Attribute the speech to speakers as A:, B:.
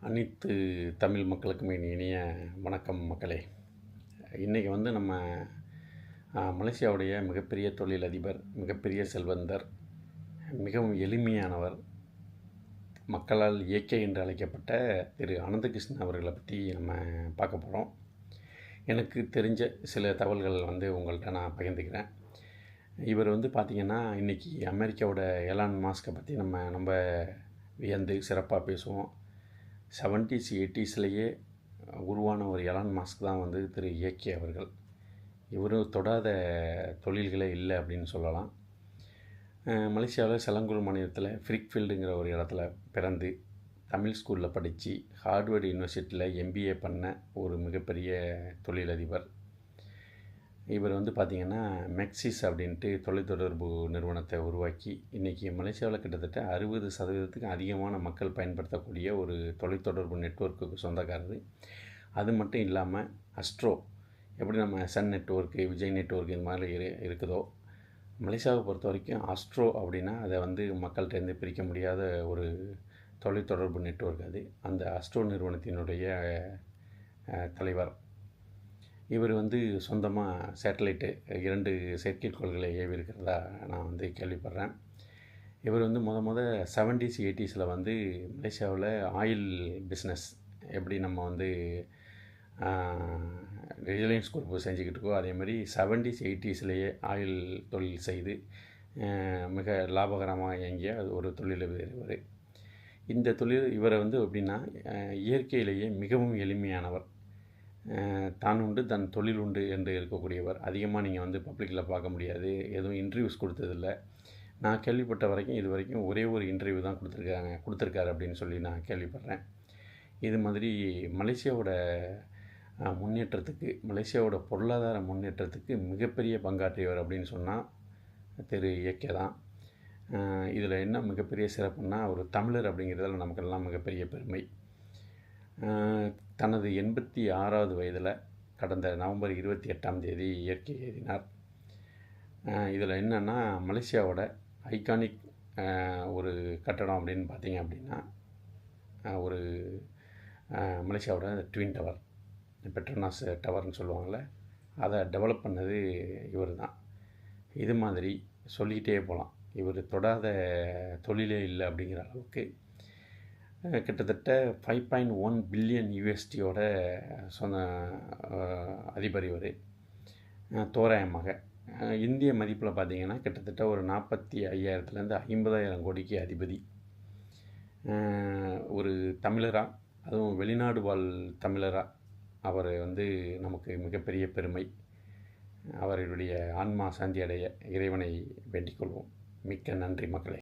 A: அனைத்து தமிழ் மக்களுக்கும் என் இனிய வணக்கம் மக்களே. இன்றைக்கி வந்து நம்ம மலேசியாவுடைய மிகப்பெரிய தொழிலதிபர் மிகப்பெரிய செல்வந்தர் மிகவும் எளிமையானவர் மக்களால் இயற்கை என்று அழைக்கப்பட்ட திரு அனந்தகிருஷ்ணன் அவர்களை பற்றி நம்ம பார்க்க போகிறோம் எனக்கு தெரிஞ்ச சில தகவல்கள் வந்து உங்கள்கிட்ட நான் பகிர்ந்துக்கிறேன். இவர் வந்து பார்த்திங்கன்னா இன்றைக்கி அமெரிக்காவோட எலான் மாஸ்கை பற்றி நம்ம ரொம்ப வியந்து சிறப்பாக பேசுவோம். செவன்ட்டீஸ் எயிட்டிஸ்லேயே உருவான ஒரு எலான் மாஸ்க் தான் வந்து திரு. இயக்கி அவர்கள். இவரும் தொடாத தொழில்களே இல்லை அப்படின்னு சொல்லலாம். மலேசியாவில் செலங்கூர் மாநிலத்தில் ஃப்ரிக்ஃபீல்டுங்கிற ஒரு இடத்துல பிறந்து தமிழ் ஸ்கூலில் படித்து ஹார்ட்வேர்டு யூனிவர்சிட்டியில் எம்பிஏ பண்ண ஒரு மிகப்பெரிய தொழிலதிபர். இவர் வந்து பார்த்திங்கன்னா மெக்சிஸ் அப்படின்ட்டு தொலைத்தொடர்பு நிறுவனத்தை உருவாக்கி இன்றைக்கி மலேசியாவில் கிட்டத்தட்ட அறுபது சதவீதத்துக்கு அதிகமான மக்கள் பயன்படுத்தக்கூடிய ஒரு தொலைத்தொடர்பு நெட்ஒர்க்குக்கு சொந்தக்காரர். அது மட்டும் இல்லாமல் அஸ்ட்ரோ எப்படி நம்ம சன் நெட்வொர்க்கு விஜய் நெட்வொர்க் இந்த மாதிரி இரு இருக்குதோ மலேசியாவை பொறுத்த வரைக்கும் ஆஸ்ட்ரோ அப்படின்னா அதை வந்து மக்கள்கிட்டேருந்து பிரிக்க முடியாத ஒரு தொலைத்தொடர்பு நெட்வொர்க் அது. அந்த அஸ்ட்ரோ நிறுவனத்தினுடைய தலைவர். இவர் வந்து சொந்தமாக சேட்டலைட்டு இரண்டு செயற்கைக்கோள்களை ஏவி இருக்கிறதா நான் வந்து கேள்விப்படுறேன். இவர் வந்து முத முத செவன்டீஸ் எயிட்டிஸில் வந்து மலேசியாவில் ஆயில் பிஸ்னஸ் எப்படி நம்ம வந்து ரிலையன்ஸ் குரூப் செஞ்சுக்கிட்டு இருக்கோ அதே மாதிரி செவன்டீஸ் எயிட்டிஸ்லேயே ஆயில் தொழில் செய்து மிக லாபகரமாக இயங்கிய ஒரு தொழிலதிபர் இவர். இந்த தொழில் இவரை வந்து எப்படின்னா இயற்கையிலேயே மிகவும் எளிமையானவர். தான் உண்டு தன் தொழில் உண்டு என்று இருக்கக்கூடியவர். அதிகமாக நீங்கள் வந்து பப்ளிக்கில் பார்க்க முடியாது. எதுவும் இன்டர்வியூஸ் கொடுத்ததில்லை. நான் கேள்விப்பட்ட வரைக்கும் இது வரைக்கும் ஒரே ஒரு இன்டர்வியூ தான் கொடுத்துருக்காங்க கொடுத்துருக்காரு அப்படின்னு சொல்லி நான் கேள்விப்படுறேன். இது மாதிரி மலேசியாவோட முன்னேற்றத்துக்கு மலேசியாவோட பொருளாதார முன்னேற்றத்துக்கு மிகப்பெரிய பங்காற்றியவர் அப்படின்னு சொன்னால் திரு. இயக்கே தான். இதில் என்ன மிகப்பெரிய சிறப்புன்னா ஒரு தமிழர் அப்படிங்கிறதுல நமக்கெல்லாம் மிகப்பெரிய பெருமை. தனது எண்பத்தி ஆறாவது வயதில் கடந்த நவம்பர் இருபத்தி எட்டாம் தேதி இயற்கை எழுதினார். இதில் என்னென்னா மலேசியாவோட ஐகானிக் ஒரு கட்டடம் அப்படின்னு பார்த்தீங்க அப்படின்னா ஒரு மலேசியாவோட ட்வின் டவர் பெட்ரோனாஸ் டவர்னு சொல்லுவாங்கள்ல அதை டெவலப் பண்ணது இவர் தான் இது மாதிரி சொல்லிக்கிட்டே போகலாம் இவர் தொடாத தொழிலே இல்லை அப்படிங்கிற அளவுக்கு கிட்டத்தட்ட ஃபைவ் பாயிண்ட் ஒன் பில்லியன் யூஎஸ்டியோட சொந்த அதிபர் இவர். தோராயமாக. இந்திய மதிப்பில் பார்த்திங்கன்னா கிட்டத்தட்ட ஒரு நாற்பத்தி ஐயாயிரத்துலேருந்து ஐம்பதாயிரம் கோடிக்கு அதிபதி. ஒரு தமிழராக அதுவும் வெளிநாடு வாழ் தமிழராக அவர் வந்து நமக்கு மிகப்பெரிய பெருமை. அவர்களுடைய ஆன்மா சாந்தி அடைய இறைவனை வேண்டிக் கொள்வோம். மிக்க நன்றி மக்களே.